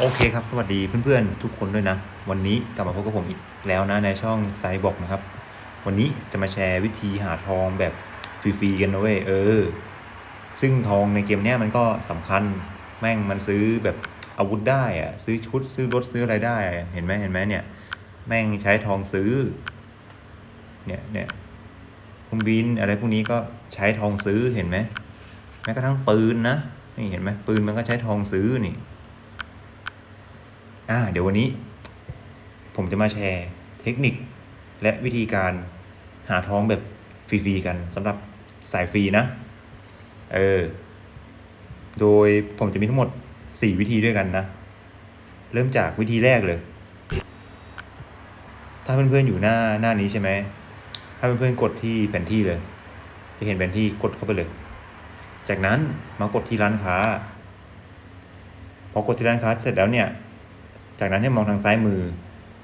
โอเคครับสวัสดีเพื่อนๆ ทุกคนด้วยนะ วันนี้กลับมาพบกับผมอีกแล้วนะในช่องไซบอกนะครับ วันนี้จะมาแชร์วิธีหาทองแบบฟรีๆกันนะเว้ยเออ ซึ่งทองในเกมเนี้ยมันก็สำคัญแม่งมันซื้อแบบอาวุธได้อะซื้อชุดซื้อรถซื้ออะไรได้เห็นไหมเห็นไหมเนี่ย แม่งใช้ทองซื้อ เนี่ยเนี่ยครื่องบินอะไรพวกนี้ก็ใช้ทองซื้อเห็นไหมแม้กระทั่งปืนนะนี่เห็นไหมปืนมันก็ใช้ทองซื้อนี่ อ่าเดี๋ยววันนี้ ผมจะมาแชร์เทคนิคและวิธีการหาท้องแบบฟรีๆกันสำหรับสายฟรีนะ เออ โดยผมจะมีทั้งหมด 4 วิธีด้วยกันนะ เริ่มจากวิธีแรกเลย ถ้าเพื่อนๆอยู่หน้าหน้านี้ใช่ไหม ถ้าเพื่อนๆกดที่แผนที่เลย จะเห็นแผนที่กดเข้าไปเลย จากนั้นมากดที่ร้านค้า พอกดที่ร้านค้าเสร็จแล้วเนี่ย จากนั้นให้มองทางซ้ายมือ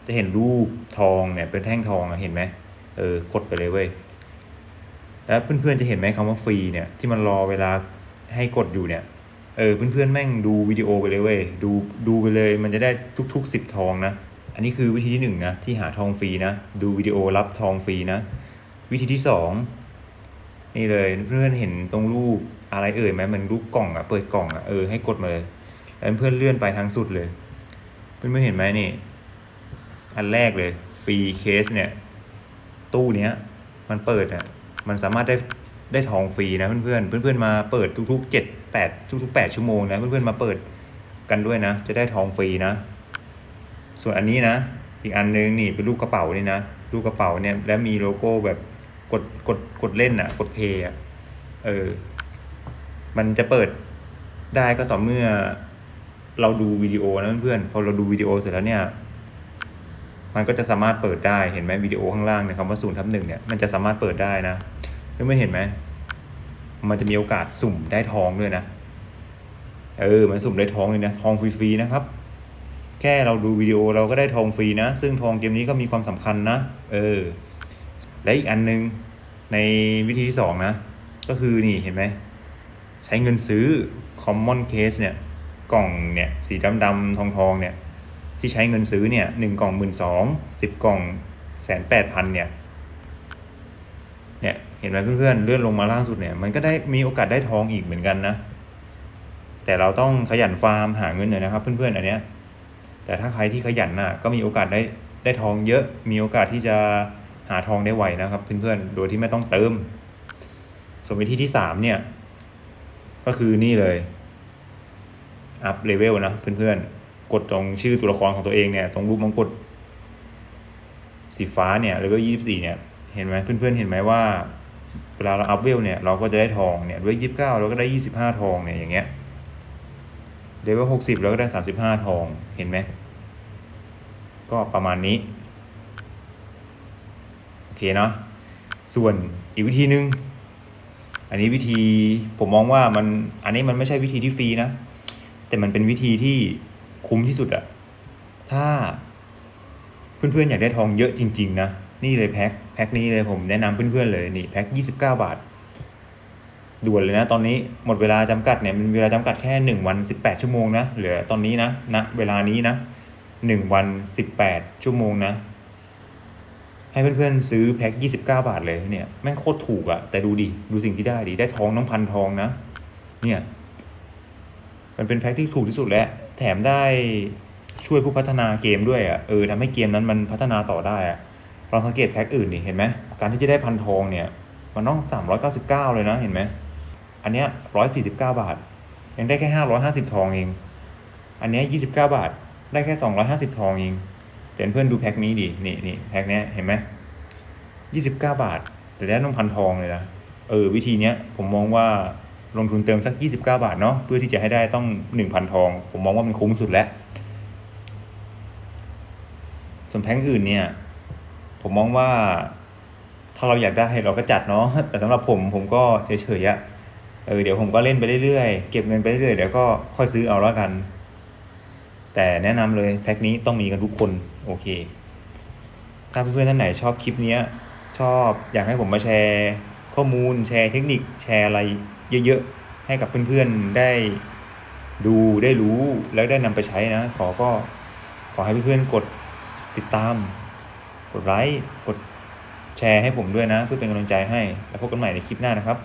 จะเห็นรูปทองเนี่ยเป็นแท่งทองเห็นไหมเออกดไปเลยเว้ยแล้วเพื่อนๆจะเห็นไหมคำว่าฟรีเนี่ยที่มันรอเวลาให้กดอยู่เนี่ยเออเพื่อนๆแม่งดูวิดีโอไปเลยเว้ยดูดูไปเลย มันจะได้ทุกๆสิบทองนะ อันนี้คือวิธีที่หนึ่งนะที่หาทองฟรีนะ ดูวิดีโอรับทองฟรีนะ วิธีที่สองนี่เลยเพื่อนเห็นตรงรูปอะไรเอ่ยไหมมันรูปกล่องอะเปิดกล่องอะเออให้กดมาเลยแล้วเพื่อนเลื่อนไปทางสุดเลย เพื่อนๆเห็นไหมนี่ อันแรกเลยฟรีเคสเนี่ย ตู้เนี้ย มันเปิดอะมันสามารถได้ได้ทองฟรีนะเพื่อนๆเพื่อนๆมาเปิดทุกๆเจ็ดแปดทุกๆแปดชั่วโมงนะเพื่อนๆมาเปิดกันด้วยนะ จะได้ทองฟรีนะ ส่วนอันนี้นะ อีกอันนึงนี่เป็นรูปกระเป๋านี่นะรูปกระเป๋าเนี่ยแล้วมีโลโก้แบบกดกดกดเล่นอะ กดเพย์อะเออ มันจะเปิดได้ก็ต่อเมื่อ เราดูวิดีโอนะเพื่อนๆพอเราดูวิดีโอเสร็จแล้วเนี่ยมันก็จะสามารถเปิดได้เห็นไหมวิดีโอข้างล่างเนี่ยคำว่าศูนย์ทับหนึ่งเนี่ยมันจะสามารถเปิดได้นะเพื่อนๆเห็นไหมมันจะมีโอกาสสุ่มได้ทองด้วยนะ เออ มันสุ่มได้ทองเลยนะทองฟรีๆนะครับ แค่เราดูวิดีโอเราก็ได้ทองฟรีนะ ซึ่งทองเกมนี้ก็มีความสำคัญนะ เออ และอีกอันนึงในวิธีที่สองนะ ก็คือนี่เห็นไหม ใช้เงินซื้อ common case เนี่ย กล่องเนี่ยสีดำๆทองทองเนี่ยที่ใช้เงินซื้อเนี่ยหนึ่งกล่องหมื่นสองสิบกล่องแสนแปดพันเนี่ยเนี่ยเห็นไหมเพื่อนๆเลื่อนลงมาล่างสุดเนี่ยมันก็ได้มีโอกาสได้ทองอีกเหมือนกันนะ แต่เราต้องขยันฟาร์มหาเงินหน่อยนะครับเพื่อนๆอันเนี้ยแต่ถ้าใครที่ขยันน่ะก็มีโอกาสได้ได้ทองเยอะมีโอกาสที่จะหาทองได้ไวนะครับเพื่อนๆโดยที่ไม่ต้องเติม ส่วนวิธีที่สามเนี่ยก็คือนี่เลย อัพเลเวลนะเพื่อนๆ กดตรงชื่อตัวละครของตัวเองเนี่ยตรงรูปมงกุฎสีฟ้าเนี่ยเลเวลยี่สิบสี่เนี่ยเห็นไหมเพื่อนๆเห็นไหมว่าเวลาเราอัพเวลเนี่ยเราก็จะได้ทองเนี่ยด้วยยี่สิบเก้าเราก็ได้ยี่สิบห้าทองเนี่ยอย่างเงี้ยเลเวลหกสิบเราก็ได้สามสิบห้าทองเห็นไหมก็ประมาณนี้โอเคเนาะส่วนอีกวิธีหนึ่งอันนี้วิธีผมมองว่ามันอันนี้มันไม่ใช่วิธีที่ฟรีนะ แต่มันเป็นวิธีที่คุ้มที่สุดอะถ้าเพื่อนๆอยากได้ทองเยอะจริง ๆ นะ นี่เลยแพ็คแพ็คนี้เลยผมแนะนำเพื่อนๆเลยนี่แพ็ค29 บาท ด่วนเลยนะ ตอนนี้หมดเวลาจำกัดเนี่ยมันเวลาจำกัดแค่ 1 วัน 18 ชั่วโมงนะเหลือตอนนี้นะณเวลานี้นะ 1 วัน 18 ชั่วโมงนะให้เพื่อนๆซื้อแพ็ค29 บาทเลยเนี่ยแม่งโคตรถูกอะแต่ดูดิ ดูสิ่งที่ได้ดิ ได้ทองน้องพันทองนะ เนี่ย มันเป็นแพ็คที่ถูกที่สุดแล้ว แถมได้ช่วยผู้พัฒนาเกมด้วยอะเออทำให้เกมนั้นมันพัฒนาต่อได้อะลองสังเกตแพ็คอื่นนี่เห็นไหมการที่จะได้พันทองเนี่ยมันต้อง 399 เลยนะเห็นไหมอันเนี้ย149 บาท ยังได้แค่ 550 ทองเอง อันเนี้ย29 บาทได้แค่ 250 ทองเองแต่เพื่อนดูแพ็คนี้ดินี่นี่แพ็คเนี้ยเห็นไหมยี่สิบเก้าบาท แต่ได้ต้องพันทองเลยนะเออวิธีเนี้ยผมมองว่า ลงทุนเติมสักยี่สิบเก้าบาทเนาะเพื่อที่จะให้ได้ต้องหนึ่งพันทอง ผมมองว่ามันคุ้มสุดแล้ว ส่วนแพ็คอื่นเนี่ย ผมมองว่าถ้าเราอยากได้เราก็จัดเนาะแต่สำหรับผมผมก็เฉยๆอะเออเดี๋ยวผมก็เล่นไปเรื่อยๆ เก็บเงินไปเรื่อยๆเดี๋ยวก็ค่อยซื้อเอาแล้วกัน แต่แนะนำเลยแพ็คนี้ต้องมีกันทุกคนโอเค ถ้าเพื่อนๆท่านไหนชอบคลิปเนี้ยชอบอยากให้ผมมาแชร์ข้อมูลแชร์เทคนิคแชร์อะไร เยอะๆ ให้กับเพื่อนๆได้ดูได้รู้แล้วได้นำไปใช้นะ ขอก็ขอให้เพื่อนๆกดติดตาม กดไลค์กดแชร์ให้ผมด้วยนะ เพื่อเป็นกำลังใจให้ แล้วพบกันใหม่ในคลิปหน้านะครับ